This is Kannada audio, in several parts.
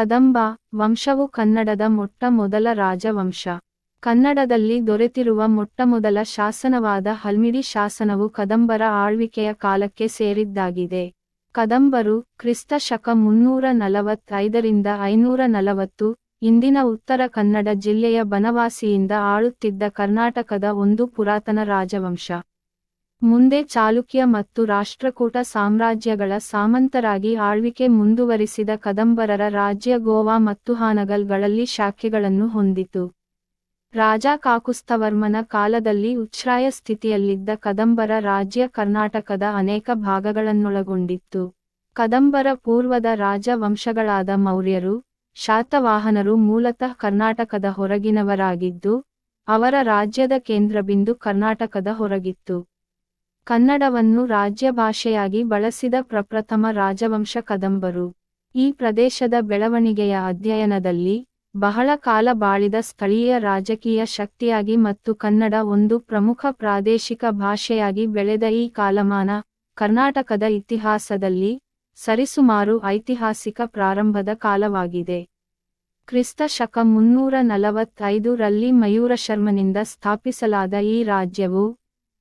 ಕದಂಬ ವಂಶವು ಕನ್ನಡದ ಮೊಟ್ಟ ಮೊದಲ ರಾಜವಂಶ. ಕನ್ನಡದಲ್ಲಿ ದೊರೆತಿರುವ ಮೊಟ್ಟಮೊದಲ ಶಾಸನವಾದ ಹಲ್ಮಿಡಿ ಶಾಸನವು ಕದಂಬರ ಆಳ್ವಿಕೆಯ ಕಾಲಕ್ಕೆ ಸೇರಿದ್ದಾಗಿದೆ. ಕದಂಬರು ಕ್ರಿಸ್ತ ಶಕ ಮುನ್ನೂರ ನಲವತ್ತೈದರಿಂದ ಐನೂರ ನಲವತ್ತು, ಇಂದಿನ ಉತ್ತರ ಕನ್ನಡ ಜಿಲ್ಲೆಯ ಬನವಾಸಿಯಿಂದ ಆಳುತ್ತಿದ್ದ ಕರ್ನಾಟಕದ ಒಂದು ಪುರಾತನ ರಾಜವಂಶ. ಮುಂದೆ ಚಾಲುಕ್ಯ ಮತ್ತು ರಾಷ್ಟ್ರಕೂಟ ಸಾಮ್ರಾಜ್ಯಗಳ ಸಾಮಂತರಾಗಿ ಆಳ್ವಿಕೆ ಮುಂದುವರಿಸಿದ ಕದಂಬರರ ರಾಜ್ಯ ಗೋವಾ ಮತ್ತು ಹಾನಗಲ್ಗಳಲ್ಲಿ ಶಾಖೆಗಳನ್ನು ಹೊಂದಿತು. ರಾಜ ಕಾಕುಸ್ತವರ್ಮನ ಕಾಲದಲ್ಲಿ ಉಚ್ಛ್ರಾಯ ಸ್ಥಿತಿಯಲ್ಲಿದ್ದ ಕದಂಬರ ರಾಜ್ಯ ಕರ್ನಾಟಕದ ಅನೇಕ ಭಾಗಗಳನ್ನೊಳಗೊಂಡಿತ್ತು. ಕದಂಬರ ಪೂರ್ವದ ರಾಜವಂಶಗಳಾದ ಮೌರ್ಯರು, ಶಾತವಾಹನರು ಮೂಲತಃ ಕರ್ನಾಟಕದ ಹೊರಗಿನವರಾಗಿದ್ದು, ಅವರ ರಾಜ್ಯದ ಕೇಂದ್ರಬಿಂದು ಕರ್ನಾಟಕದ ಹೊರಗಿತ್ತು. ಕನ್ನಡವನ್ನು ರಾಜ್ಯಭಾಷೆಯಾಗಿ ಬಳಸಿದ ಪ್ರಪ್ರಥಮ ರಾಜವಂಶ ಕದಂಬರು. ಈ ಪ್ರದೇಶದ ಬೆಳವಣಿಗೆಯ ಅಧ್ಯಯನದಲ್ಲಿ ಬಹಳ ಕಾಲ ಬಾಳಿದ ಸ್ಥಳೀಯ ರಾಜಕೀಯ ಶಕ್ತಿಯಾಗಿ ಮತ್ತು ಕನ್ನಡ ಒಂದು ಪ್ರಮುಖ ಪ್ರಾದೇಶಿಕ ಭಾಷೆಯಾಗಿ ಬೆಳೆದ ಈ ಕಾಲಮಾನ ಕರ್ನಾಟಕದ ಇತಿಹಾಸದಲ್ಲಿ ಸರಿಸುಮಾರು ಐತಿಹಾಸಿಕ ಪ್ರಾರಂಭದ ಕಾಲವಾಗಿದೆ. ಕ್ರಿಸ್ತ ಶಕ ಮುನ್ನೂರ ನಲವತ್ತೈದು ರಲ್ಲಿ ಮಯೂರಶರ್ಮನಿಂದ ಸ್ಥಾಪಿಸಲಾದ ಈ ರಾಜ್ಯವು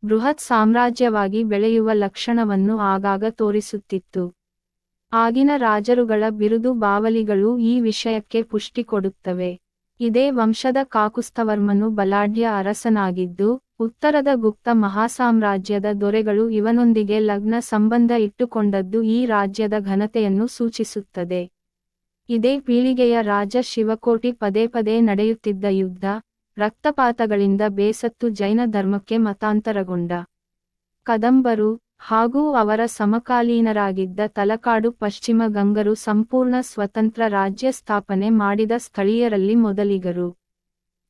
ಬೃಹತ್ ಸಾಮ್ರಾಜ್ಯವಾಗಿ ಬೆಳೆಯುವ ಲಕ್ಷಣವನ್ನು ಆಗಾಗ ತೋರಿಸುತ್ತಿತ್ತು. ಆಗಿನ ರಾಜರುಗಳ ಬಿರುದು ಬಾವಲಿಗಳು ಈ ವಿಷಯಕ್ಕೆ ಪುಷ್ಟಿ ಕೊಡುತ್ತವೆ. ಇದೇ ವಂಶದ ಕಾಕುಸ್ತವರ್ಮನು ಬಲಾಢ್ಯ ಅರಸನಾಗಿದ್ದು, ಉತ್ತರದ ಗುಪ್ತ ಮಹಾಸಾಮ್ರಾಜ್ಯದ ದೊರೆಗಳು ಇವನೊಂದಿಗೆ ಲಗ್ನ ಸಂಬಂಧ ಇಟ್ಟುಕೊಂಡದ್ದು ಈ ರಾಜ್ಯದ ಘನತೆಯನ್ನು ಸೂಚಿಸುತ್ತದೆ. ಇದೇ ಪೀಳಿಗೆಯ ರಾಜ ಶಿವಕೋಟಿ ಪದೇ ಪದೇ ನಡೆಯುತ್ತಿದ್ದ ಯುದ್ಧ ರಕ್ತಪಾತಗಳಿಂದ ಬೇಸತ್ತು ಜೈನ ಧರ್ಮಕ್ಕೆ ಮತಾಂತರಗೊಂಡ ಕದಂಬರು ಹಾಗೂ ಅವರ ಸಮಕಾಲೀನರಾಗಿದ್ದ ತಲಕಾಡು ಪಶ್ಚಿಮ ಗಂಗರು ಸಂಪೂರ್ಣ ಸ್ವತಂತ್ರ ರಾಜ್ಯ ಸ್ಥಾಪನೆ ಮಾಡಿದ ಸ್ಥಳೀಯರಲ್ಲಿ ಮೊದಲಿಗರು.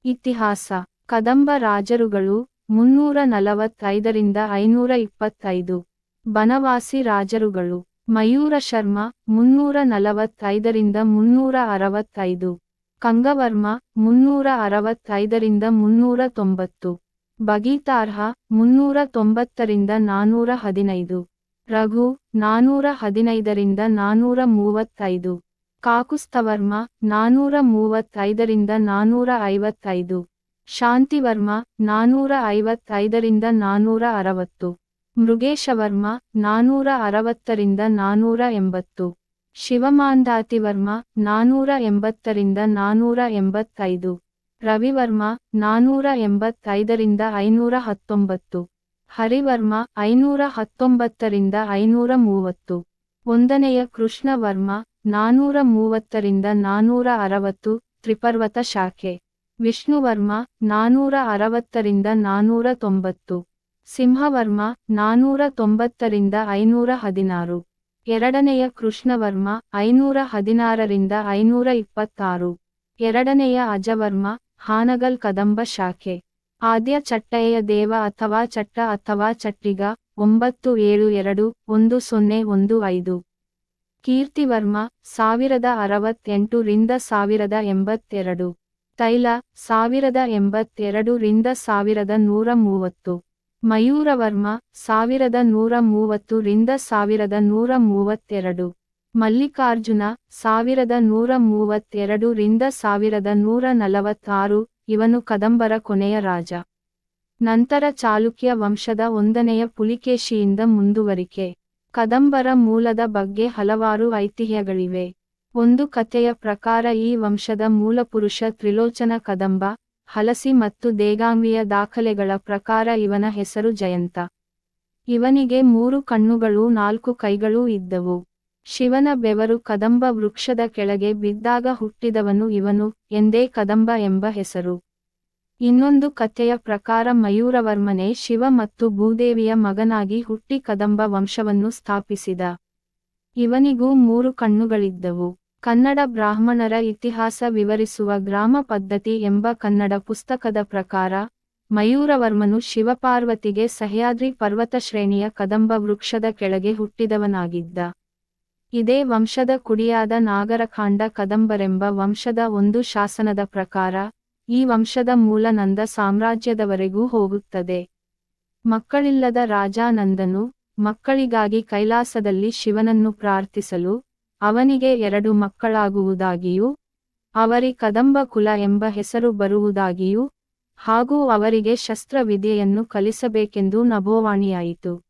ಇತಿಹಾಸ. ಕದಂಬ ರಾಜರುಗಳು ಮುನ್ನೂರ ನಲವತ್ತೈದರಿಂದ ಐನೂರ ಇಪ್ಪತ್ತೈದು. ಬನವಾಸಿ ರಾಜರುಗಳು. ಮಯೂರ ಶರ್ಮ ಮುನ್ನೂರ ನಲವತ್ತೈದರಿಂದ ಮುನ್ನೂರ ಅರವತ್ತೈದು. ಕಂಗವರ್ಮ, ಮುನ್ನೂರ ಅರವತ್ತೈದರಿಂದ ಮುನ್ನೂರ ತೊಂಬತ್ತು. ಬಗೀತಾರ್ಹ, ಮುನ್ನೂರ ತೊಂಬತ್ತರಿಂದ ನಾನೂರ ಹದಿನೈದು. ರಘು, ನಾನೂರ ಹದಿನೈದರಿಂದ ನಾನೂರ ಮೂವತ್ತೈದು. ಕಾಕುಸ್ತವರ್ಮ, ನಾನೂರ ಮೂವತ್ತೈದರಿಂದ ನಾನೂರ ಐವತ್ತೈದು. ಶಾಂತಿವರ್ಮ, ನಾನೂರ ಐವತ್ತೈದರಿಂದ ನಾನೂರ ಅರವತ್ತು. ಮೃಗೇಶವರ್ಮ, ನಾನೂರ ಅರವತ್ತರಿಂದ ನಾನೂರ ಎಂಬತ್ತು. ಶಿವಮಾಂಧಾತಿವರ್ಮ ನಾನೂರ ಎಂಬತ್ತರಿಂದ ನಾನೂರ ಎಂಬತ್ತೈದು. ರವಿವರ್ಮ ನಾನೂರ ಎಂಬತ್ತೈದರಿಂದ ಐನೂರ ಹತ್ತೊಂಬತ್ತು. ಹರಿವರ್ಮ ಐನೂರ ಹತ್ತೊಂಬತ್ತರಿಂದ ಐನೂರ ಮೂವತ್ತು. ಒಂದನೆಯ ಕೃಷ್ಣವರ್ಮ ನಾನೂರ ಮೂವತ್ತರಿಂದ ನಾನೂರ ಅರವತ್ತು, ತ್ರಿಪರ್ವತ ಶಾಖೆ. ವಿಷ್ಣುವರ್ಮ ನಾನೂರ ಅರವತ್ತರಿಂದ ನಾನೂರ ತೊಂಬತ್ತು. ಸಿಂಹವರ್ಮ ನಾನೂರ ತೊಂಬತ್ತರಿಂದ ಐನೂರ ಹದಿನಾರು. ಎರಡನೆಯ ಕೃಷ್ಣವರ್ಮ, ಐನೂರ ಹದಿನಾರರಿಂದ ಐನೂರ ಇಪ್ಪತ್ತಾರು. ಎರಡನೆಯ ಅಜವರ್ಮ, ಹಾನಗಲ್ ಕದಂಬ ಶಾಖೆ. ಆದ್ಯ ಚಟ್ಟೆಯ ದೇವ ಅಥವಾ ಚಟ್ಟ ಅಥವಾ ಚಟ್ಟಿಗ, ಒಂಬತ್ತು ಏಳು ಎರಡು, ಒಂದು ಸೊನ್ನೆ ಒಂದು ಐದು. ಕೀರ್ತಿವರ್ಮ, ಸಾವಿರದ ಅರವತ್ತೆಂಟು ರಿಂದ ಸಾವಿರದ ಎಂಬತ್ತೆರಡು. ತೈಲ, ಸಾವಿರದ ಎಂಬತ್ತೆರಡು ರಿಂದ ಸಾವಿರದ ನೂರ ಮೂವತ್ತು. ಮಯೂರವರ್ಮ, ಸಾವಿರದ ನೂರ ಮೂವತ್ತು ರಿಂದ ಸಾವಿರದ ನೂರ ಮೂವತ್ತೆರಡು. ಮಲ್ಲಿಕಾರ್ಜುನ, ಸಾವಿರದ ನೂರ ಮೂವತ್ತೆರಡು ರಿಂದ ಸಾವಿರದ ನೂರ ನಲವತ್ತಾರು, ಇವನು ಕದಂಬರ ಕೊನೆಯ ರಾಜ. ನಂತರ ಚಾಲುಕ್ಯ ವಂಶದ ಒಂದನೆಯ ಪುಲಿಕೇಶಿಯಿಂದ ಮುಂದುವರಿಕೆ. ಕದಂಬರ ಮೂಲದ ಬಗ್ಗೆ ಹಲವಾರು ಐತಿಹ್ಯಗಳಿವೆ. ಒಂದು ಕಥೆಯ ಪ್ರಕಾರ ಈ ವಂಶದ ಮೂಲಪುರುಷ ತ್ರಿಲೋಚನ ಕದಂಬ ಹಲಸಿ ಮತ್ತು ದೇಗಾಂಗಿಯ ದಾಖಲೆಗಳ ಪ್ರಕಾರ ಇವನ ಹೆಸರು ಜಯಂತ. ಇವನಿಗೆ ಮೂರು ಕಣ್ಣುಗಳೂ ನಾಲ್ಕು ಕೈಗಳೂ ಇದ್ದವು. ಶಿವನ ಬೆವರು ಕದಂಬ ವೃಕ್ಷದ ಕೆಳಗೆ ಬಿದ್ದಾಗ ಹುಟ್ಟಿದವನು ಇವನು, ಎಂದೇ ಕದಂಬ ಎಂಬ ಹೆಸರು. ಇನ್ನೊಂದು ಕಥೆಯ ಪ್ರಕಾರ ಮಯೂರವರ್ಮನೆ ಶಿವ ಮತ್ತು ಭೂದೇವಿಯ ಮಗನಾಗಿ ಹುಟ್ಟಿ ಕದಂಬ ವಂಶವನ್ನು ಸ್ಥಾಪಿಸಿದ. ಇವನಿಗೂ ಮೂರು ಕಣ್ಣುಗಳಿದ್ದವು. ಕನ್ನಡ ಬ್ರಾಹ್ಮಣರ ಇತಿಹಾಸ ವಿವರಿಸುವ ಗ್ರಾಮ ಪದ್ಧತಿ ಎಂಬ ಕನ್ನಡ ಪುಸ್ತಕದ ಪ್ರಕಾರ, ಮಯೂರವರ್ಮನು ಶಿವಪಾರ್ವತಿಗೆ ಸಹ್ಯಾದ್ರಿ ಪರ್ವತ ಶ್ರೇಣಿಯ ಕದಂಬ ವೃಕ್ಷದ ಕೆಳಗೆ ಹುಟ್ಟಿದವನಾಗಿದ್ದ. ಇದೇ ವಂಶದ ಕುಡಿಯಾದ ನಾಗರಖಾಂಡ ಕದಂಬರೆಂಬ ವಂಶದ ಒಂದು ಶಾಸನದ ಪ್ರಕಾರ, ಈ ವಂಶದ ಮೂಲ ನಂದ ಸಾಮ್ರಾಜ್ಯದವರೆಗೂ ಹೋಗುತ್ತದೆ. ಮಕ್ಕಳಿಲ್ಲದ ರಾಜಾನಂದನು ಮಕ್ಕಳಿಗಾಗಿ ಕೈಲಾಸದಲ್ಲಿ ಶಿವನನ್ನು ಪ್ರಾರ್ಥಿಸಲು ಅವನಿಗೆ ಎರಡು ಮಕ್ಕಳಾಗುವುದಾಗಿಯೂ, ಅವರಿ ಕದಂಬ ಕುಲ ಎಂಬ ಹೆಸರು ಬರುವುದಾಗಿಯೂ, ಹಾಗೂ ಅವರಿಗೆ ಶಸ್ತ್ರವಿದ್ಯೆಯನ್ನು ಕಲಿಸಬೇಕೆಂದು ನಭೋವಾಣಿಯಾಯಿತು.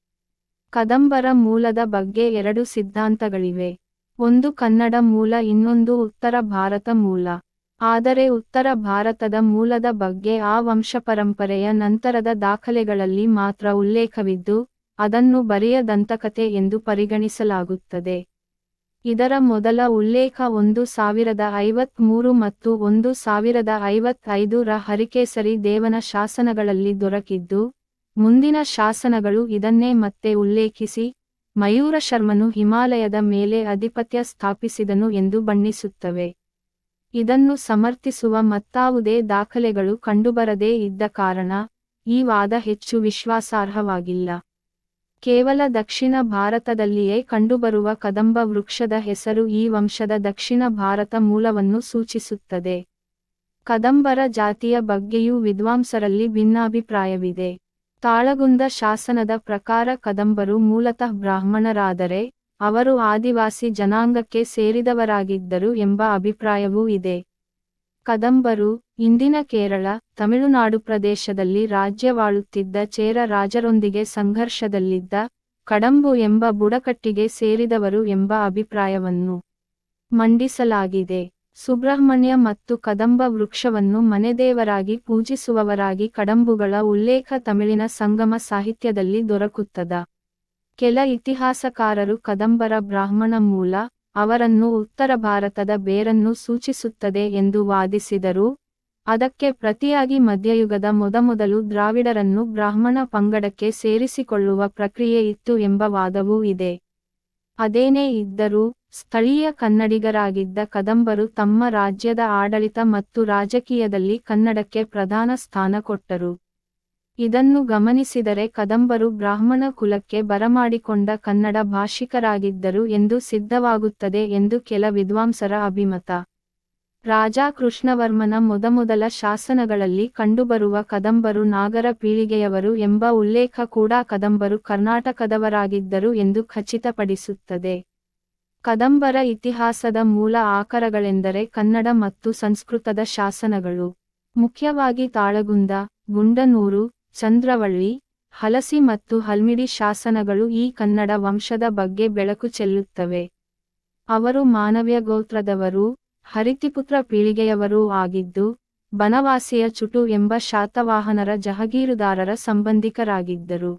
ಕದಂಬರ ಮೂಲದ ಬಗ್ಗೆ ಎರಡು ಸಿದ್ಧಾಂತಗಳಿವೆ. ಒಂದು ಕನ್ನಡ ಮೂಲ, ಇನ್ನೊಂದು ಉತ್ತರ ಭಾರತ ಮೂಲ. ಆದರೆ ಉತ್ತರ ಭಾರತದ ಮೂಲದ ಬಗ್ಗೆ ಆ ವಂಶಪರಂಪರೆಯ ನಂತರದ ದಾಖಲೆಗಳಲ್ಲಿ ಮಾತ್ರ ಉಲ್ಲೇಖವಿದ್ದು, ಅದನ್ನು ಬರೆಯ ದಂತಕತೆ ಎಂದು ಪರಿಗಣಿಸಲಾಗುತ್ತದೆ. ಇದರ ಮೊದಲ ಉಲ್ಲೇಖ ಒಂದು ಸಾವಿರದ ಐವತ್ಮೂರು ಮತ್ತು ಒಂದು ಸಾವಿರದ ಐವತ್ತೈದು ರ ಹರಿಕೇಸರಿ ದೇವನ ಶಾಸನಗಳಲ್ಲಿ ದೊರಕಿದ್ದು, ಮುಂದಿನ ಶಾಸನಗಳು ಇದನ್ನೇ ಮತ್ತೆ ಉಲ್ಲೇಖಿಸಿ, ಮಯೂರ ಶರ್ಮನು ಹಿಮಾಲಯದ ಮೇಲೆ ಅಧಿಪತ್ಯ ಸ್ಥಾಪಿಸಿದನು ಎಂದು ಬಣ್ಣಿಸುತ್ತವೆ. ಇದನ್ನು ಸಮರ್ಥಿಸುವ ಮತ್ತಾವುದೇ ದಾಖಲೆಗಳು ಕಂಡುಬರದೇ ಇದ್ದ ಕಾರಣ, ಈ ವಾದ ಹೆಚ್ಚು ವಿಶ್ವಾಸಾರ್ಹವಾಗಿಲ್ಲ. ಕೇವಲ ದಕ್ಷಿಣ ಭಾರತದಲ್ಲಿಯೇ ಕಂಡುಬರುವ ಕದಂಬ ವೃಕ್ಷದ ಹೆಸರು ಈ ವಂಶದ ದಕ್ಷಿಣ ಭಾರತ ಮೂಲವನ್ನು ಸೂಚಿಸುತ್ತದೆ. ಕದಂಬರ ಜಾತಿಯ ಬಗ್ಗೆಯೂ ವಿದ್ವಾಂಸರಲ್ಲಿ ಭಿನ್ನಾಭಿಪ್ರಾಯವಿದೆ. ತಾಳಗುಂದ ಶಾಸನದ ಪ್ರಕಾರ ಕದಂಬರು ಮೂಲತಃ ಬ್ರಾಹ್ಮಣರಾದರೆ, ಅವರು ಆದಿವಾಸಿ ಜನಾಂಗಕ್ಕೆ ಸೇರಿದವರಾಗಿದ್ದರು ಎಂಬ ಅಭಿಪ್ರಾಯವೂ ಇದೆ. ಕದಂಬರು, ಇಂದಿನ ಕೇರಳ, ತಮಿಳುನಾಡು ಪ್ರದೇಶದಲ್ಲಿ ರಾಜ್ಯವಾಳುತ್ತಿದ್ದ ಚೇರ ರಾಜರೊಂದಿಗೆ ಸಂಘರ್ಷದಲ್ಲಿದ್ದ ಕಡಂಬು ಎಂಬ ಬುಡಕಟ್ಟಿಗೆ ಸೇರಿದವರು ಎಂಬ ಅಭಿಪ್ರಾಯವನ್ನು ಮಂಡಿಸಲಾಗಿದೆ. ಸುಬ್ರಹ್ಮಣ್ಯ ಮತ್ತು ಕದಂಬ ವೃಕ್ಷವನ್ನು ಮನೆದೇವರಾಗಿ ಪೂಜಿಸುವವರಾಗಿ ಕಡಂಬುಗಳ ಉಲ್ಲೇಖ ತಮಿಳಿನ ಸಂಗಮ ಸಾಹಿತ್ಯದಲ್ಲಿ ದೊರಕುತ್ತದ. ಕೆಲ ಇತಿಹಾಸಕಾರರು ಕದಂಬರ ಬ್ರಾಹ್ಮಣ ಮೂಲ ಅವರನ್ನು ಉತ್ತರ ಭಾರತದ ಬೇರನ್ನು ಸೂಚಿಸುತ್ತದೆ ಎಂದು ವಾದಿಸಿದರು. ಅದಕ್ಕೆ ಪ್ರತಿಯಾಗಿ ಮಧ್ಯಯುಗದ ಮೊದಮೊದಲು ದ್ರಾವಿಡರನ್ನು ಬ್ರಾಹ್ಮಣ ಪಂಗಡಕ್ಕೆ ಸೇರಿಸಿಕೊಳ್ಳುವ ಪ್ರಕ್ರಿಯೆ ಇತ್ತು ಎಂಬ ವಾದವೂ ಇದೆ. ಅದೇನೇ ಇದ್ದರೂ, ಸ್ಥಳೀಯ ಕನ್ನಡಿಗರಾಗಿದ್ದ ಕದಂಬರು ತಮ್ಮ ರಾಜ್ಯದ ಆಡಳಿತ ಮತ್ತು ರಾಜಕೀಯದಲ್ಲಿ ಕನ್ನಡಕ್ಕೆ ಪ್ರಧಾನ ಸ್ಥಾನ ಕೊಟ್ಟರು. ಇದನ್ನು ಗಮನಿಸಿದರೆ ಕದಂಬರು ಬ್ರಾಹ್ಮಣ ಕುಲಕ್ಕೆ ಬರಮಾಡಿಕೊಂಡ ಕನ್ನಡ ಭಾಷಿಕರಾಗಿದ್ದರು ಎಂದು ಸಿದ್ಧವಾಗುತ್ತದೆ ಎಂದು ಕೆಲ ವಿದ್ವಾಂಸರ ಅಭಿಮತ. ರಾಜಾ ಕೃಷ್ಣವರ್ಮನ ಮೊದಮೊದಲ ಶಾಸನಗಳಲ್ಲಿ ಕಂಡುಬರುವ ಕದಂಬರು ನಾಗರ ಪೀಳಿಗೆಯವರು ಎಂಬ ಉಲ್ಲೇಖ ಕೂಡ ಕದಂಬರು ಕರ್ನಾಟಕದವರಾಗಿದ್ದರು ಎಂದು ಖಚಿತಪಡಿಸುತ್ತದೆ. ಕದಂಬರ ಇತಿಹಾಸದ ಮೂಲ ಆಕರಗಳೆಂದರೆ ಕನ್ನಡ ಮತ್ತು ಸಂಸ್ಕೃತದ ಶಾಸನಗಳು. ಮುಖ್ಯವಾಗಿ ತಾಳಗುಂದ, ಗುಂಡನೂರು ಚಂದ್ರವಳ್ಳಿ, ಹಲಸಿ ಮತ್ತು ಹಲ್ಮಿಡಿ ಶಾಸನಗಳು ಈ ಕನ್ನಡ ವಂಶದ ಬಗ್ಗೆ ಬೆಳಕು ಚೆಲ್ಲುತ್ತವೆ. ಅವರು ಮಾನವ್ಯ ಗೋತ್ರದವರು, ಹರಿತಿಪುತ್ರ ಪೀಳಿಗೆಯವರೂ ಆಗಿದ್ದು, ಬನವಾಸಿಯ ಚುಟು ಎಂಬ ಶಾತವಾಹನರ ಜಹಗೀರುದಾರರ ಸಂಬಂಧಿಕರಾಗಿದ್ದರು.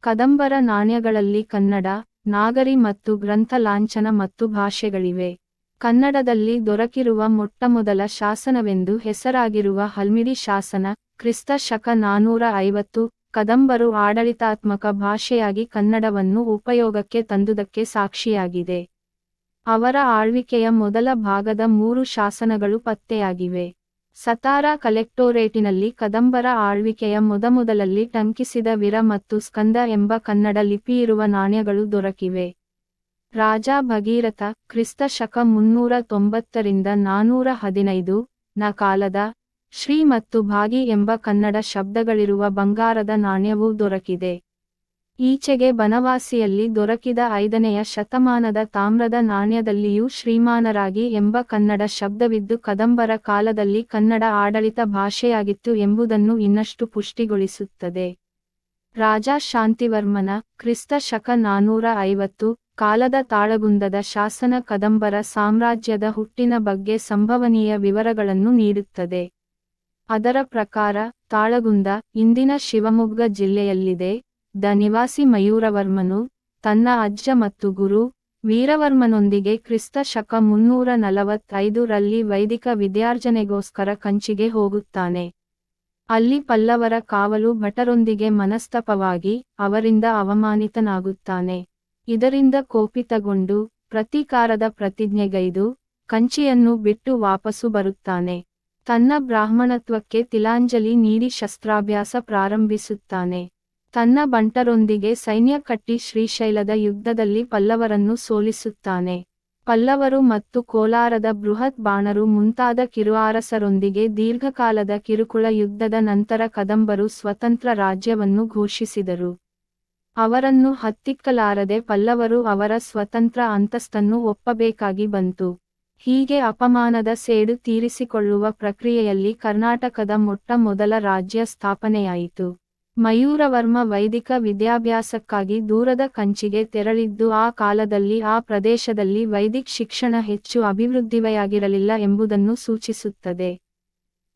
ಕದಂಬರ ನಾಣ್ಯಗಳಲ್ಲಿ ಕನ್ನಡ, ನಾಗರಿ ಮತ್ತು ಗ್ರಂಥ ಲಾಂಛನ ಮತ್ತು ಭಾಷೆಗಳಿವೆ. ಕನ್ನಡದಲ್ಲಿ ದೊರಕಿರುವ ಮೊಟ್ಟಮೊದಲ ಶಾಸನವೆಂದು ಹೆಸರಾಗಿರುವ ಹಲ್ಮಿಡಿ ಶಾಸನ ಕ್ರಿಸ್ತ ಶಕ ನಾನೂರ ಐವತ್ತು, ಕದಂಬರು ಆಡಳಿತಾತ್ಮಕ ಭಾಷೆಯಾಗಿ ಕನ್ನಡವನ್ನು ಉಪಯೋಗಕ್ಕೆ ತಂದುದಕ್ಕೆ ಸಾಕ್ಷಿಯಾಗಿದೆ. ಅವರ ಆಳ್ವಿಕೆಯ ಮೊದಲ ಭಾಗದ ಮೂರು ಶಾಸನಗಳು ಪತ್ತೆಯಾಗಿವೆ. ಸತಾರ ಕಲೆಕ್ಟೋರೇಟಿನಲ್ಲಿ ಕದಂಬರ ಆಳ್ವಿಕೆಯ ಮೊದಮೊದಲಲ್ಲಿ ಟಂಕಿಸಿದ ವಿರ ಮತ್ತು ಸ್ಕಂದ ಎಂಬ ಕನ್ನಡ ಲಿಪಿಯಿರುವ ನಾಣ್ಯಗಳು ದೊರಕಿವೆ. ರಾಜ ಭಗೀರಥ ಕ್ರಿಸ್ತ ಶಕ ಮುನ್ನೂರ ತೊಂಬತ್ತರಿಂದ ನಾನೂರ ಹದಿನೈದು ನ ಕಾಲದ ಶ್ರೀ ಮತ್ತು ಭಾಗಿ ಎಂಬ ಕನ್ನಡ ಶಬ್ದಗಳಿರುವ ಬಂಗಾರದ ನಾಣ್ಯವೂ ದೊರಕಿದೆ. ಈಚೆಗೆ ಬನವಾಸಿಯಲ್ಲಿ ದೊರಕಿದ ಐದನೆಯ ಶತಮಾನದ ತಾಮ್ರದ ನಾಣ್ಯದಲ್ಲಿಯೂ ಶ್ರೀಮಾನರಾಗಿ ಎಂಬ ಕನ್ನಡ ಶಬ್ದವಿದ್ದು ಕದಂಬರ ಕಾಲದಲ್ಲಿ ಕನ್ನಡ ಆಡಳಿತ ಭಾಷೆಯಾಗಿತ್ತು ಎಂಬುದನ್ನು ಇನ್ನಷ್ಟು ಪುಷ್ಟಿಗೊಳಿಸುತ್ತದೆ. ರಾಜ ಶಾಂತಿವರ್ಮನ ಕ್ರಿಸ್ತ ಶಕ ನಾನೂರ ಐವತ್ತು, ಕಾಲದ ತಾಳಗುಂದದ ಶಾಸನ ಕದಂಬರ ಸಾಮ್ರಾಜ್ಯದ ಹುಟ್ಟಿನ ಬಗ್ಗೆ ಸಂಭವನೀಯ ವಿವರಗಳನ್ನು ನೀಡುತ್ತದೆ. ಅದರ ಪ್ರಕಾರ, ತಾಳಗುಂದ, ಇಂದಿನ ಶಿವಮೊಗ್ಗ ಜಿಲ್ಲೆಯಲ್ಲಿದೆ. ದ ನಿವಾಸಿ ಮಯೂರವರ್ಮನು, ತನ್ನ ಅಜ್ಜ ಮತ್ತು ಗುರು, ವೀರವರ್ಮನೊಂದಿಗೆ ಕ್ರಿಸ್ತ ಶಕ ಮುನ್ನೂರ ನಲವತ್ತೈದು ರಲ್ಲಿ ವೈದಿಕ ವಿದ್ಯಾರ್ಜನೆಗೋಸ್ಕರ ಕಂಚಿಗೆ ಹೋಗುತ್ತಾನೆ. ಅಲ್ಲಿ ಪಲ್ಲವರ ಕಾವಲು ಭಟರೊಂದಿಗೆ ಮನಸ್ತಪವಾಗಿ, ಅವರಿಂದ ಅವಮಾನಿತನಾಗುತ್ತಾನೆ. ಇದರಿಂದ ಕೋಪಿತಗೊಂಡು, ಪ್ರತೀಕಾರದ ಪ್ರತಿಜ್ಞೆಗೈದು, ಕಂಚಿಯನ್ನು ಬಿಟ್ಟು ವಾಪಸು ಬರುತ್ತಾನೆ. ತನ್ನ ಬ್ರಾಹ್ಮಣತ್ವಕ್ಕೆ ತಿಲಾಂಜಲಿ ನೀಡಿ ಶಸ್ತ್ರಾಭ್ಯಾಸ ಪ್ರಾರಂಭಿಸುತ್ತಾನೆ. ತನ್ನ ಬಂಟರೊಂದಿಗೆ ಸೈನ್ಯ ಕಟ್ಟಿ ಶ್ರೀಶೈಲದ ಯುದ್ಧದಲ್ಲಿ ಪಲ್ಲವರನ್ನು ಸೋಲಿಸುತ್ತಾನೆ. ಪಲ್ಲವರು ಮತ್ತು ಕೋಲಾರದ ಬೃಹತ್ ಬಾಣರು ಮುಂತಾದ ಕಿರುಆರಸರೊಂದಿಗೆ ದೀರ್ಘಕಾಲದ ಕಿರುಕುಳ ಯುದ್ಧದ ನಂತರ ಕದಂಬರು ಸ್ವತಂತ್ರ ರಾಜ್ಯವನ್ನು ಘೋಷಿಸಿದರು. ಅವರನ್ನು ಹತ್ತಿಕ್ಕಲಾರದೆ ಪಲ್ಲವರು ಅವರ ಸ್ವತಂತ್ರ ಅಂತಸ್ತನ್ನು ಒಪ್ಪಬೇಕಾಗಿ ಬಂತು. ಹೀಗೆ ಅಪಮಾನದ ಸೇಡು ತೀರಿಸಿಕೊಳ್ಳುವ ಪ್ರಕ್ರಿಯೆಯಲ್ಲಿ ಕರ್ನಾಟಕದ ಮೊಟ್ಟ ಮೊದಲ ರಾಜ್ಯ ಸ್ಥಾಪನೆಯಾಯಿತು. ಮಯೂರವರ್ಮ ವೈದಿಕ ವಿದ್ಯಾಭ್ಯಾಸಕ್ಕಾಗಿ ದೂರದ ಕಂಚಿಗೆ ತೆರಳಿದ್ದು ಆ ಕಾಲದಲ್ಲಿ ಆ ಪ್ರದೇಶದಲ್ಲಿ ವೈದಿಕ್ ಶಿಕ್ಷಣ ಹೆಚ್ಚು ಅಭಿವೃದ್ಧಿವೆಯಾಗಿರಲಿಲ್ಲ ಎಂಬುದನ್ನು ಸೂಚಿಸುತ್ತದೆ.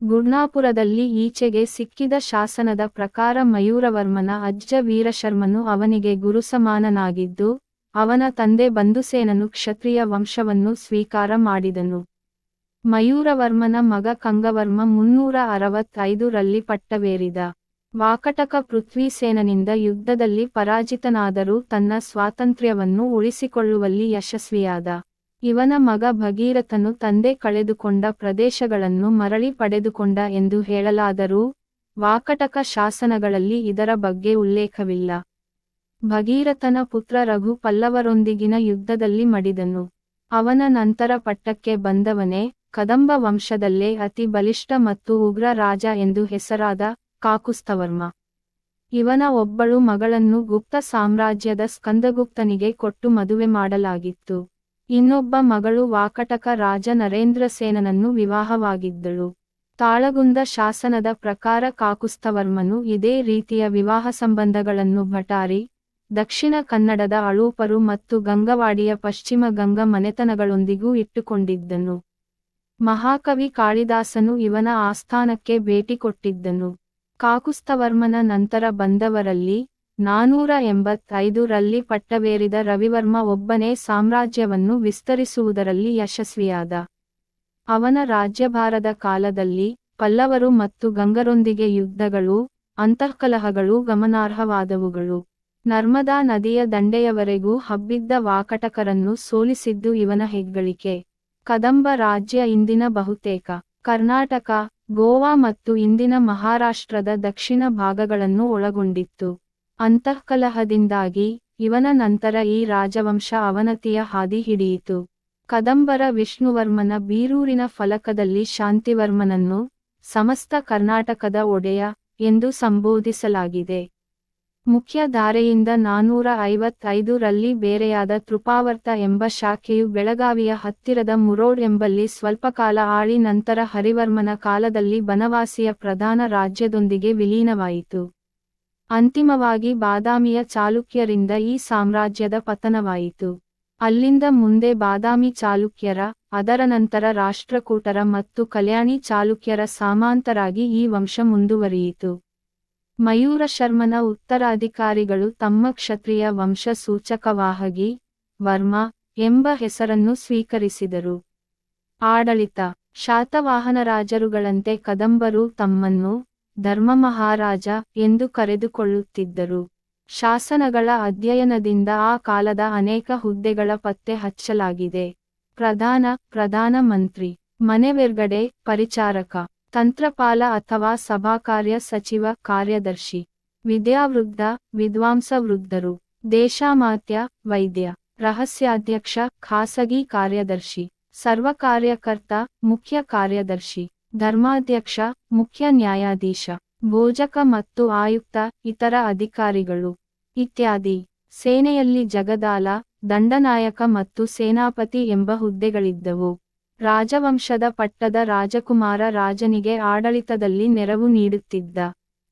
ಗುಡ್ನಾಪುರದಲ್ಲಿ ಈಚೆಗೆ ಸಿಕ್ಕಿದ ಶಾಸನದ ಪ್ರಕಾರ ಮಯೂರವರ್ಮನ ಅಜ್ಜ ವೀರಶರ್ಮನು ಅವನಿಗೆ ಗುರುಸಮಾನನಾಗಿದ್ದು ಅವನ ತಂದೆ ಬಂಧುಸೇನನು ಕ್ಷತ್ರಿಯ ವಂಶವನ್ನು ಸ್ವೀಕಾರ ಮಾಡಿದನು. ಮಯೂರವರ್ಮನ ಮಗ ಕಂಗವರ್ಮ ಮುನ್ನೂರ ಅರವತ್ತೈದು ರಲ್ಲಿ ಪಟ್ಟವೇರಿದ. ವಾಕಟಕ ಪೃಥ್ವೀಸೇನನಿಂದ ಯುದ್ಧದಲ್ಲಿ ಪರಾಜಿತನಾದರೂ ತನ್ನ ಸ್ವಾತಂತ್ರ್ಯವನ್ನು ಉಳಿಸಿಕೊಳ್ಳುವಲ್ಲಿ ಯಶಸ್ವಿಯಾದ. ಇವನ ಮಗ ಭಗೀರಥನು ತಂದೆ ಕಳೆದುಕೊಂಡ ಪ್ರದೇಶಗಳನ್ನು ಮರಳಿ ಪಡೆದುಕೊಂಡ ಎಂದು ಹೇಳಲಾದರೂ, ವಾಕಟಕ ಶಾಸನಗಳಲ್ಲಿ ಇದರ ಬಗ್ಗೆ ಉಲ್ಲೇಖವಿಲ್ಲ. ಭಗೀರಥನ ಪುತ್ರ ರಘು ಪಲ್ಲವರೊಂದಿಗಿನ ಯುದ್ಧದಲ್ಲಿ ಮಡಿದನು. ಅವನ ನಂತರ ಪಟ್ಟಕ್ಕೆ ಬಂದವನೇ, ಕದಂಬ ವಂಶದಲ್ಲೇ ಅತಿ ಬಲಿಷ್ಠ ಮತ್ತು ಉಗ್ರ ರಾಜ ಎಂದು ಹೆಸರಾದ ಕಾಕುಸ್ತವರ್ಮ. ಇವನ ಒಬ್ಬಳು ಮಗಳನ್ನು ಗುಪ್ತ ಸಾಮ್ರಾಜ್ಯದ ಸ್ಕಂದಗುಪ್ತನಿಗೆ ಕೊಟ್ಟು ಮದುವೆ ಮಾಡಲಾಗಿತ್ತು. ಇನ್ನೊಬ್ಬ ಮಗಳು ವಾಕಟಕ ರಾಜ ನರೇಂದ್ರ ಸೇನನನ್ನು ವಿವಾಹವಾಗಿದ್ದಳು. ತಾಳಗುಂದ ಶಾಸನದ ಪ್ರಕಾರ ಕಾಕುಸ್ತವರ್ಮನು ಇದೇ ರೀತಿಯ ವಿವಾಹ ಸಂಬಂಧಗಳನ್ನು ಭಟಾರಿ ದಕ್ಷಿಣ ಕನ್ನಡದ ಅಳೂಪರು ಮತ್ತು ಗಂಗವಾಡಿಯ ಪಶ್ಚಿಮ ಗಂಗ ಮನೆತನಗಳೊಂದಿಗೂ ಇಟ್ಟುಕೊಂಡಿದ್ದನು. ಮಹಾಕವಿ ಕಾಳಿದಾಸನು ಇವನ ಆಸ್ಥಾನಕ್ಕೆ ಭೇಟಿ ಕೊಟ್ಟಿದ್ದನು. ಕಾಕುಸ್ತವರ್ಮನ ನಂತರ ಬಂದವರಲ್ಲಿ ನಾನೂರ ಎಂಬತ್ತೈದು ರಲ್ಲಿ ಪಟ್ಟವೇರಿದ ರವಿವರ್ಮ ಒಬ್ಬನೇ ಸಾಮ್ರಾಜ್ಯವನ್ನು ವಿಸ್ತರಿಸುವುದರಲ್ಲಿ ಯಶಸ್ವಿಯಾದ. ಅವನ ರಾಜ್ಯಭಾರದ ಕಾಲದಲ್ಲಿ ಪಲ್ಲವರು ಮತ್ತು ಗಂಗರೊಂದಿಗೆ ಯುದ್ಧಗಳು, ಅಂತಃಕಲಹಗಳು ಗಮನಾರ್ಹವಾದವುಗಳು. ನರ್ಮದಾ ನದಿಯ ದಂಡೆಯವರೆಗೂ ಹಬ್ಬಿದ್ದ ವಾಕಟಕರನ್ನು ಸೋಲಿಸಿದ್ದು ಇವನ ಹೆಗ್ಗಳಿಕೆ. ಕದಂಬ ರಾಜ್ಯ ಇಂದಿನ ಬಹುತೇಕ. ಕರ್ನಾಟಕ, ಗೋವಾ ಮತ್ತು ಇಂದಿನ ಮಹಾರಾಷ್ಟ್ರದ ದಕ್ಷಿಣ ಭಾಗಗಳನ್ನು ಒಳಗೊಂಡಿತ್ತು. ಅಂತಃಕಲಹದಿಂದಾಗಿ ಇವನ ನಂತರ ಈ ರಾಜವಂಶ ಅವನತಿಯ ಹಾದಿ ಹಿಡಿಯಿತು. ಕದಂಬರ ವಿಷ್ಣುವರ್ಮನ ಬೀರೂರಿನ ಫಲಕದಲ್ಲಿ ಶಾಂತಿವರ್ಮನನ್ನು ಸಮಸ್ತ ಕರ್ನಾಟಕದ ಒಡೆಯ ಎಂದು ಸಂಬೋಧಿಸಲಾಗಿದೆ. ಮುಖ್ಯ ಧಾರೆಯಿಂದ ನಾನೂರ ಐವತ್ತೈದು ರಲ್ಲಿ ಬೇರೆಯಾದ ತೃಪಾವರ್ತ ಎಂಬ ಶಾಖೆಯು ಬೆಳಗಾವಿಯ ಹತ್ತಿರದ ಮುರೋಡ್ ಎಂಬಲ್ಲಿ ಸ್ವಲ್ಪಕಾಲ ಆಳಿ ನಂತರ ಹರಿವರ್ಮನ ಕಾಲದಲ್ಲಿ ಬನವಾಸಿಯ ಪ್ರಧಾನ ರಾಜ್ಯದೊಂದಿಗೆ ವಿಲೀನವಾಯಿತು. ಅಂತಿಮವಾಗಿ ಬಾದಾಮಿಯ ಚಾಲುಕ್ಯರಿಂದ ಈ ಸಾಮ್ರಾಜ್ಯದ ಪತನವಾಯಿತು. ಅಲ್ಲಿಂದ ಮುಂದೆ ಬಾದಾಮಿ ಚಾಲುಕ್ಯರ, ಅದರ ನಂತರ ರಾಷ್ಟ್ರಕೂಟರ ಮತ್ತು ಕಲ್ಯಾಣಿ ಚಾಲುಕ್ಯರ ಸಾಮಾಂತರಾಗಿ ಈ ವಂಶ ಮುಂದುವರಿಯಿತು. ಮಯೂರ ಶರ್ಮನ ಉತ್ತರಾಧಿಕಾರಿಗಳು ತಮ್ಮ ಕ್ಷತ್ರಿಯ ವಂಶ ಸೂಚಕವಾಹಗಿ ವರ್ಮ ಎಂಬ ಹೆಸರನ್ನು ಸ್ವೀಕರಿಸಿದರು. ಆಡಳಿತ, ಶಾತವಾಹನ ರಾಜರುಗಳಂತೆ ಕದಂಬರು ತಮ್ಮನ್ನು ಧರ್ಮ ಮಹಾರಾಜ ಎಂದು ಕರೆದುಕೊಳ್ಳುತ್ತಿದ್ದರು. ಶಾಸನಗಳ ಅಧ್ಯಯನದಿಂದ ಆ ಕಾಲದ ಅನೇಕ ಹುದ್ದೆಗಳ ಪತ್ತೆ ಹಚ್ಚಲಾಗಿದೆ. ಪ್ರಧಾನ ಪ್ರಧಾನ ಮಂತ್ರಿ ಮನೆವೆರ್ಗಡೆ ಪರಿಚಾರಕ ತಂತ್ರಪಾಲ ಅಥವಾ ಸಭಾಕಾರ್ಯ ಸಚಿವ, ಕಾರ್ಯದರ್ಶಿ, ವಿದ್ಯಾವೃದ್ಧ, ವಿದ್ವಾಂಸ ವೃದ್ಧರು, ದೇಶಾಮಾತ್ಯ, ವೈದ್ಯ, ರಹಸ್ಯಾಧ್ಯಕ್ಷ, ಖಾಸಗಿ ಕಾರ್ಯದರ್ಶಿ ಸರ್ವಕಾರ್ಯಕರ್ತ ಮುಖ್ಯ ಕಾರ್ಯದರ್ಶಿ, ಧರ್ಮಾಧ್ಯಕ್ಷ, ಮುಖ್ಯ ನ್ಯಾಯಾಧೀಶ, ಭೋಜಕ ಮತ್ತು ಆಯುಕ್ತ, ಇತರ ಅಧಿಕಾರಿಗಳು ಇತ್ಯಾದಿ. ಸೇನೆಯಲ್ಲಿ ಜಗದಾಲ ದಂಡನಾಯಕ ಮತ್ತು ಸೇನಾಪತಿ ಎಂಬ ಹುದ್ದೆಗಳಿದ್ದವು. ರಾಜವಂಶದ ಪಟ್ಟದ ರಾಜಕುಮಾರ ರಾಜನಿಗೆ ಆಡಳಿತದಲ್ಲಿ ನೆರವು ನೀಡುತ್ತಿದ್ದ.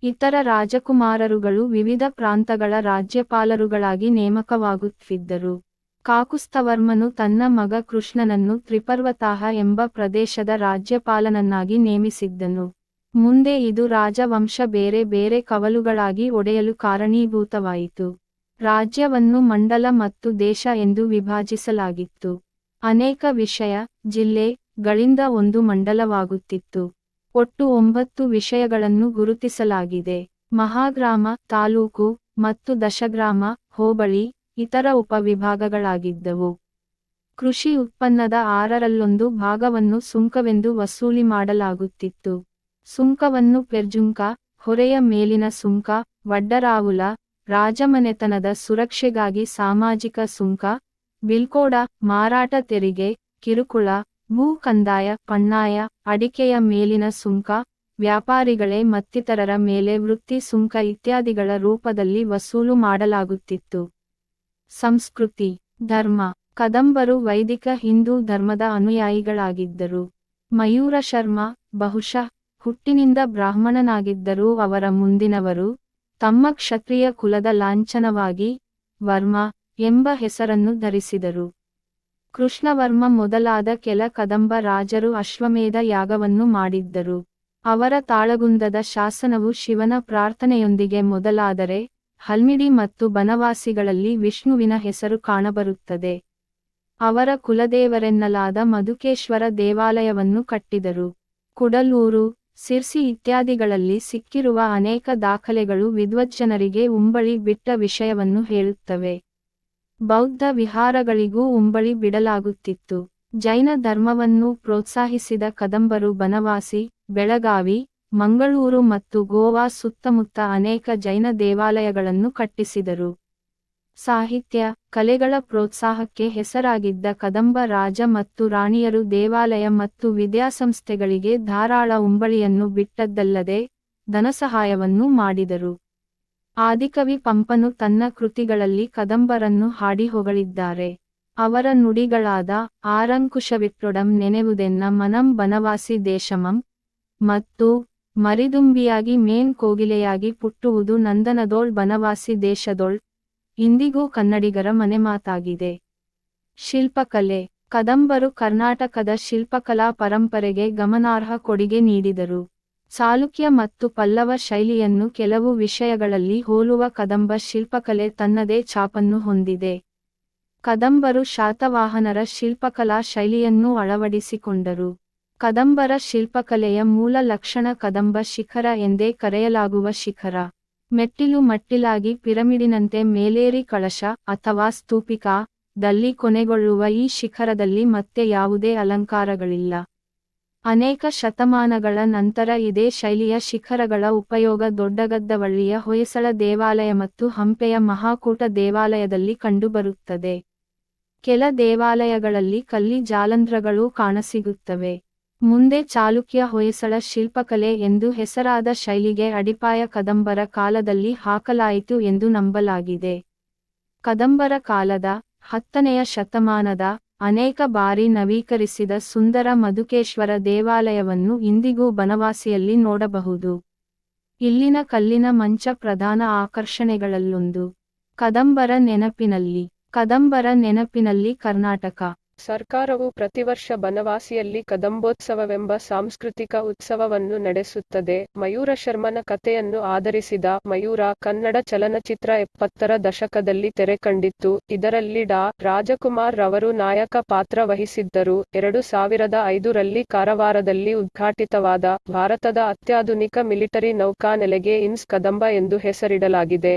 ಇತರ ರಾಜಕುಮಾರರುಗಳು ವಿವಿಧ ಪ್ರಾಂತಗಳ ರಾಜ್ಯಪಾಲರುಗಳಾಗಿ ನೇಮಕವಾಗುತ್ತಿದ್ದರು. ಕಾಕುಸ್ತವರ್ಮನು ತನ್ನ ಮಗ ಕೃಷ್ಣನನ್ನು ತ್ರಿಪರ್ವತಾಹ ಎಂಬ ಪ್ರದೇಶದ ರಾಜ್ಯಪಾಲನನ್ನಾಗಿ ನೇಮಿಸಿದ್ದನು. ಮುಂದೆ ಇದು ರಾಜವಂಶ ಬೇರೆ ಬೇರೆ ಕವಲುಗಳಾಗಿ ಒಡೆಯಲು ಕಾರಣೀಭೂತವಾಯಿತು. ರಾಜ್ಯವನ್ನು ಮಂಡಲ ಮತ್ತು ದೇಶ ಎಂದು ವಿಭಾಜಿಸಲಾಗಿತ್ತು. ಅನೇಕ ವಿಷಯ ಜಿಲ್ಲೆ ಗಳಿಂದ ಒಂದು ಮಂಡಲವಾಗುತ್ತಿತ್ತು. ಒಟ್ಟು ಒಂಬತ್ತು ವಿಷಯಗಳನ್ನು ಗುರುತಿಸಲಾಗಿದೆ. ಮಹಾಗ್ರಾಮ ತಾಲೂಕು ಮತ್ತು ದಶಗ್ರಾಮ, ಹೋಬಳಿ, ಇತರ ಉಪವಿಭಾಗಗಳಾಗಿದ್ದವು. ಕೃಷಿ ಉತ್ಪನ್ನದ ಆರರಲ್ಲೊಂದು ಭಾಗವನ್ನು ಸುಂಕವೆಂದು ವಸೂಲಿ ಮಾಡಲಾಗುತ್ತಿತ್ತು. ಸುಂಕವನ್ನು ಪೆರ್ಜುಂಕ, ಹೊರೆಯ ಮೇಲಿನ ಸುಂಕ, ವಡ್ಡರಾವುಲ, ರಾಜಮನೆತನದ ಸುರಕ್ಷೆಗಾಗಿ ಸಾಮಾಜಿಕ ಸುಂಕ ಬಿಲ್ಕೋಡ, ಮಾರಾಟ ತೆರಿಗೆ, ಕಿರುಕುಳ, ಭೂ ಕಂದಾಯ, ಪಣ್ಣಾಯ, ಅಡಿಕೆಯ ಮೇಲಿನ ಸುಂಕ, ವ್ಯಾಪಾರಿಗಳೇ ಮತ್ತಿತರರ ಮೇಲೆ ವೃತ್ತಿ ಸುಂಕ ಇತ್ಯಾದಿಗಳ ರೂಪದಲ್ಲಿ ವಸೂಲು ಮಾಡಲಾಗುತ್ತಿತ್ತು. ಸಂಸ್ಕೃತಿ, ಧರ್ಮ, ಕದಂಬರು ವೈದಿಕ ಹಿಂದೂ ಧರ್ಮದ ಅನುಯಾಯಿಗಳಾಗಿದ್ದರು. ಮಯೂರ ಶರ್ಮ, ಬಹುಶಃ ಹುಟ್ಟಿನಿಂದ ಬ್ರಾಹ್ಮಣನಾಗಿದ್ದರೂ ಅವರ ಮುಂದಿನವರು ತಮ್ಮ ಕ್ಷತ್ರಿಯ ಕುಲದ ಲಾಂಛನವಾಗಿ ವರ್ಮ ಎಂಬ ಹೆಸರನ್ನು ಧರಿಸಿದರು. ಕೃಷ್ಣವರ್ಮ ಮೊದಲಾದ ಕೆಲ ಕದಂಬ ರಾಜರು ಅಶ್ವಮೇಧ ಯಾಗವನ್ನು ಮಾಡಿದ್ದರು. ಅವರ ತಾಳಗುಂದದ ಶಾಸನವು ಶಿವನ ಪ್ರಾರ್ಥನೆಯೊಂದಿಗೆ ಮೊದಲಾದರೆ, ಹಲ್ಮಿಡಿ ಮತ್ತು ಬನವಾಸಿಗಳಲ್ಲಿ ವಿಷ್ಣುವಿನ ಹೆಸರು ಕಾಣಬರುತ್ತದೆ. ಅವರ ಕುಲದೇವರೆನ್ನಲಾದ ಮಧುಕೇಶ್ವರ ದೇವಾಲಯವನ್ನು ಕಟ್ಟಿದರು. ಕುಡಲೂರು, ಸಿರ್ಸಿ ಇತ್ಯಾದಿಗಳಲ್ಲಿ ಸಿಕ್ಕಿರುವ ಅನೇಕ ದಾಖಲೆಗಳು ವಿದ್ವಜ್ಜನರಿಗೆ ಉಂಬಳಿ ಬಿಟ್ಟ ವಿಷಯವನ್ನು ಹೇಳುತ್ತವೆ. ಬೌದ್ಧ ವಿಹಾರಗಳಿಗೂ ಉಂಬಳಿ ಬಿಡಲಾಗುತ್ತಿತ್ತು. ಜೈನ ಧರ್ಮವನ್ನು ಪ್ರೋತ್ಸಾಹಿಸಿದ ಕದಂಬರು ಬನವಾಸಿ, ಬೆಳಗಾವಿ, ಮಂಗಳೂರು ಮತ್ತು ಗೋವಾ ಸುತ್ತಮುತ್ತ ಅನೇಕ ಜೈನ ದೇವಾಲಯಗಳನ್ನು ಕಟ್ಟಿಸಿದರು. ಸಾಹಿತ್ಯ, ಕಲೆಗಳ ಪ್ರೋತ್ಸಾಹಕ್ಕೆ ಹೆಸರಾಗಿದ್ದ ಕದಂಬ ರಾಜ ಮತ್ತು ರಾಣಿಯರು ದೇವಾಲಯ ಮತ್ತು ವಿದ್ಯಾಸಂಸ್ಥೆಗಳಿಗೆ ಧಾರಾಳ ಉಂಬಳಿಯನ್ನು ಬಿಟ್ಟದ್ದಲ್ಲದೆ ಧನಸಹಾಯವನ್ನು ಮಾಡಿದರು. ಆದಿಕವಿ ಪಂಪನು ತನ್ನ ಕೃತಿಗಳಲ್ಲಿ ಕದಂಬರನ್ನು ಹಾಡಿ ಹೊಗಳಿದ್ದಾರೆ ಅವರ ನುಡಿಗಳಾದ ಆರಂಕುಶ ವಿಪ್ರೊಡಂ ನೆನೆವುದೆನ್ನ ಮನಂ ಬನವಾಸಿ ದೇಶಮಂ ಮತ್ತು ಮರಿದುಂಬಿಯಾಗಿ ಮೇನ್ ಕೋಗಿಲೆಯಾಗಿ ಪುಟ್ಟುವುದು ನಂದನದೋಳ್ ಬನವಾಸಿ ದೇಶದೋಳ್, ಇಂದಿಗೂ ಕನ್ನಡಿಗರ ಮನೆಮಾತಾಗಿದೆ. ಶಿಲ್ಪಕಲೆ. ಕದಂಬರು ಕರ್ನಾಟಕದ ಶಿಲ್ಪಕಲಾ ಪರಂಪರೆಗೆ ಗಮನಾರ್ಹ ಕೊಡುಗೆ ನೀಡಿದರು. ಚಾಲುಕ್ಯ ಮತ್ತು ಪಲ್ಲವ ಶೈಲಿಯನ್ನು ಕೆಲವು ವಿಷಯಗಳಲ್ಲಿ ಹೋಲುವ ಕದಂಬ ಶಿಲ್ಪಕಲೆ ತನ್ನದೇ ಛಾಪನ್ನು ಹೊಂದಿದೆ. ಕದಂಬರು ಶಾತವಾಹನರ ಶಿಲ್ಪಕಲಾ ಶೈಲಿಯನ್ನೂ ಅಳವಡಿಸಿಕೊಂಡರು. ಕದಂಬರ ಶಿಲ್ಪಕಲೆಯ ಮೂಲ ಲಕ್ಷಣ ಕದಂಬ ಶಿಖರ ಎಂದೇ ಕರೆಯಲಾಗುವ ಶಿಖರ. ಮೆಟ್ಟಿಲು ಮಟ್ಟಿಲಾಗಿ ಪಿರಮಿಡಿನಂತೆ ಮೇಲೇರಿ ಕಳಶ ಅಥವಾ ಸ್ತೂಪಿಕಾ ದಲ್ಲಿ ಕೊನೆಗೊಳ್ಳುವ ಈ ಶಿಖರದಲ್ಲಿ ಮತ್ತೆ ಯಾವುದೇ ಅಲಂಕಾರಗಳಿಲ್ಲ. ಅನೇಕ ಶತಮಾನಗಳ ನಂತರ ಇದೇ ಶೈಲಿಯ ಶಿಖರಗಳ ಉಪಯೋಗ ದೊಡ್ಡಗದ್ದವಳ್ಳಿಯ ಹೊಯ್ಸಳ ದೇವಾಲಯ ಮತ್ತು ಹಂಪೆಯ ಮಹಾಕೂಟ ದೇವಾಲಯದಲ್ಲಿ ಕಂಡುಬರುತ್ತದೆ. ಕೆಲ ದೇವಾಲಯಗಳಲ್ಲಿ ಕಲ್ಲಿ ಜಾಲಂಧ್ರಗಳೂ ಕಾಣಸಿಗುತ್ತವೆ. ಮುಂದೆ ಚಾಲುಕ್ಯ ಹೊಯ್ಸಳ ಶಿಲ್ಪಕಲೆ ಎಂದು ಹೆಸರಾದ ಶೈಲಿಗೆ ಅಡಿಪಾಯ ಕದಂಬರ ಕಾಲದಲ್ಲಿ ಹಾಕಲಾಯಿತು ಎಂದು ನಂಬಲಾಗಿದೆ. ಕದಂಬರ ಕಾಲದ ಹತ್ತನೆಯ ಶತಮಾನದ ಅನೇಕ ಬಾರಿ ನವೀಕರಿಸಿದ ಸುಂದರ ಮಧುಕೇಶ್ವರ ದೇವಾಲಯವನ್ನು ಇಂದಿಗೂ ಬನವಾಸಿಯಲ್ಲಿ ನೋಡಬಹುದು. ಇಲ್ಲಿನ ಕಲ್ಲಿನ ಮಂಚ ಪ್ರಧಾನ ಆಕರ್ಷಣೆಗಳಲ್ಲೊಂದು. ಕದಂಬರ ನೆನಪಿನಲ್ಲಿ. ಕದಂಬರ ನೆನಪಿನಲ್ಲಿ ಕರ್ನಾಟಕ. ಸರ್ಕಾರವು ಪ್ರತಿವರ್ಷ ಬನವಾಸಿಯಲ್ಲಿ ಕದಂಬೋತ್ಸವವೆಂಬ ಸಾಂಸ್ಕೃತಿಕ ಉತ್ಸವವನ್ನು ನಡೆಸುತ್ತದೆ. ಮಯೂರ ಶರ್ಮನ ಕಥೆಯನ್ನು ಆಧರಿಸಿದ ಮಯೂರ ಕನ್ನಡ ಚಲನಚಿತ್ರ ಎಪ್ಪತ್ತರ ದಶಕದಲ್ಲಿ ತೆರೆಕಂಡಿತ್ತು ಇದರಲ್ಲಿ ಡಾ. ರಾಜಕುಮಾರ್ ರವರು ನಾಯಕ ಪಾತ್ರ ವಹಿಸಿದ್ದರು. ಎರಡು ಸಾವಿರದ ಐದರಲ್ಲಿ ಕಾರವಾರದಲ್ಲಿ ಉದ್ಘಾಟಿತವಾದ ಭಾರತದ ಅತ್ಯಾಧುನಿಕ ಮಿಲಿಟರಿ ನೌಕಾನೆಲೆಗೆ ಇನ್ಸ್ ಕದಂಬ ಎಂದು ಹೆಸರಿಡಲಾಗಿದೆ.